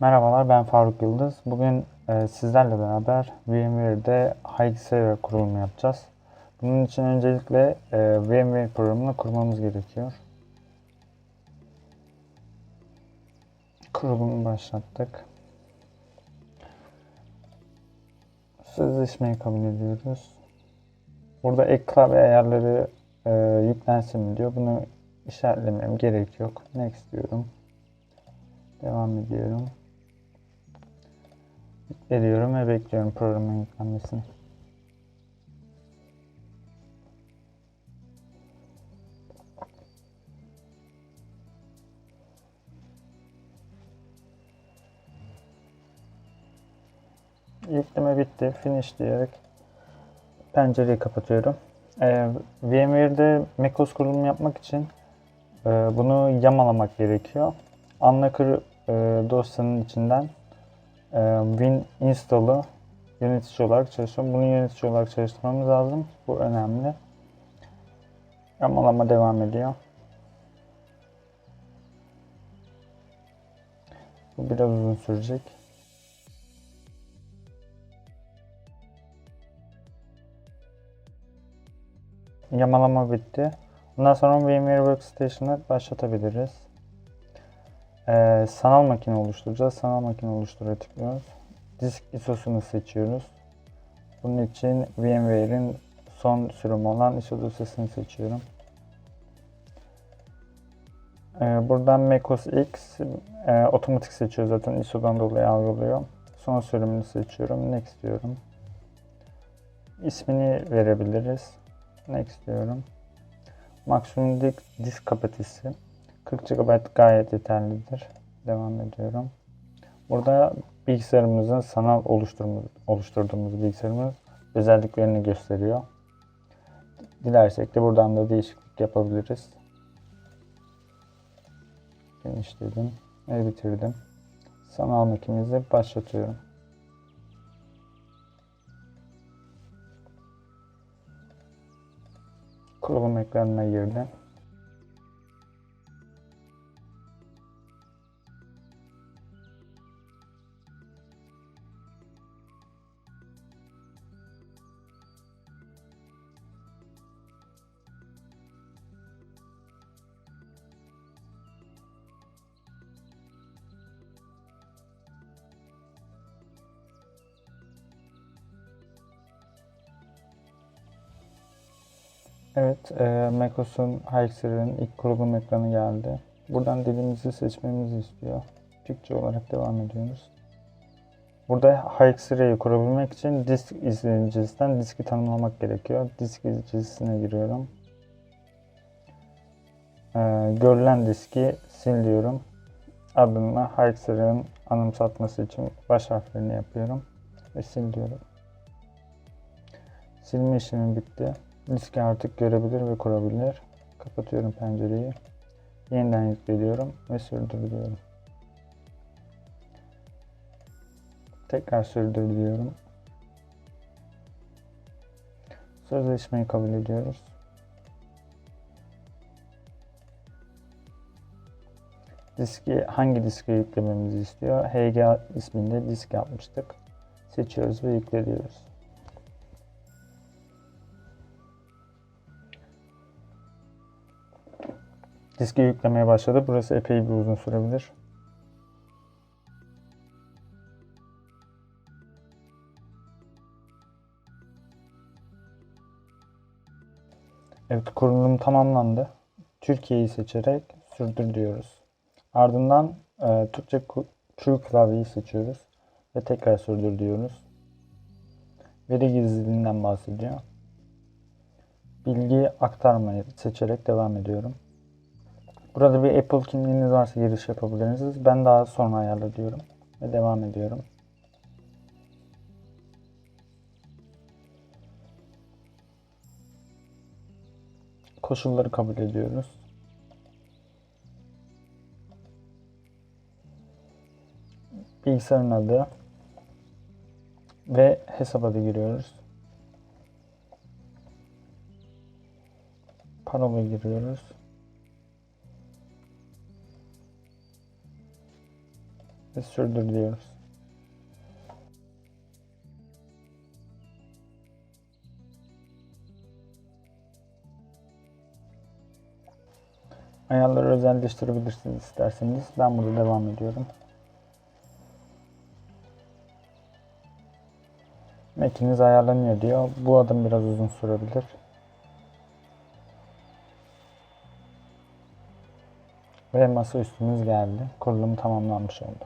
Merhabalar ben Faruk Yıldız. Bugün e, sizlerle beraber VMware'de High Server kurulumu yapacağız. Bunun için öncelikle e, VMware programını kurmamız gerekiyor. Kurulumu başlattık. Sözleşmeyi kabul ediyoruz. Burada ek klavye ayarları e, yüklensin mi diyor. Bunu işaretlemem gerek yok. Next diyorum. Devam ediyorum. Veriyorum ve bekliyorum programın yüklenmesini. Yükleme bitti. Finish diyerek pencereyi kapatıyorum. Ee, VMware'de macOS kurulumu yapmak için e, bunu yamalamak gerekiyor. Unlocker e, dosyanın içinden Win install'ı yönetici olarak çalışıyor. Bunu yönetici olarak çalıştırmamız lazım. Bu önemli. Yamalama devam ediyor. Bu biraz uzun sürecek. Yamalama bitti. Bundan sonra VMware Workstation'ı başlatabiliriz. Ee, sanal makine oluşturacağız. Sanal makine oluştura tıklıyoruz. Disk ISO'sunu seçiyoruz. Bunun için VMware'in son sürümü olan ISO dosyasını seçiyorum. Ee, buradan macOS X e, otomatik seçiyor zaten ISO'dan dolayı algılıyor. Son sürümünü seçiyorum. Next diyorum. İsmini verebiliriz. Next diyorum. Maksimum disk, kapasitesi 40 GB gayet yeterlidir. Devam ediyorum. Burada bilgisayarımızın sanal oluşturduğumuz, bilgisayarımız özelliklerini gösteriyor. Dilersek de buradan da değişiklik yapabiliriz. Finish dedim ve bitirdim. Sanal makinemizi başlatıyorum. Kurulum ekranına girdi. Evet, e, macOS'un Hexer'in ilk kurulum ekranı geldi. Buradan dilimizi seçmemizi istiyor. Türkçe olarak devam ediyoruz. Burada Hexer'i kurabilmek için disk izleyicisinden diski tanımlamak gerekiyor. Disk izleyicisine giriyorum. E, görülen diski sil diyorum. Adını Hexer'in anımsatması için baş harflerini yapıyorum. Ve sil diyorum. Silme işlemi bitti. Diski artık görebilir ve kurabilir. Kapatıyorum pencereyi. Yeniden yükleniyorum ve sürdürüyorum. Tekrar sürdür diyorum. Sözleşmeyi kabul ediyoruz. Diski hangi diske yüklememizi istiyor? HG isminde disk yapmıştık. Seçiyoruz ve yükleniyoruz. Diski yüklemeye başladı. Burası epey bir uzun sürebilir. Evet kurulum tamamlandı. Türkiye'yi seçerek sürdür diyoruz. Ardından e, Türkçe True klavyeyi seçiyoruz ve tekrar sürdür diyoruz. Veri gizliliğinden bahsediyor. Bilgi aktarmayı seçerek devam ediyorum. Burada bir Apple kimliğiniz varsa giriş yapabilirsiniz. Ben daha sonra ayarla diyorum. Ve devam ediyorum. Koşulları kabul ediyoruz. Bilgisayarın adı ve hesap adı giriyoruz. Parola giriyoruz. Ve sürdür diyoruz. Ayarları özelleştirebilirsiniz isterseniz. Ben burada devam ediyorum. Mac'iniz ayarlanıyor diyor. Bu adım biraz uzun sürebilir. Ve masa üstümüz geldi. Kurulum tamamlanmış oldu.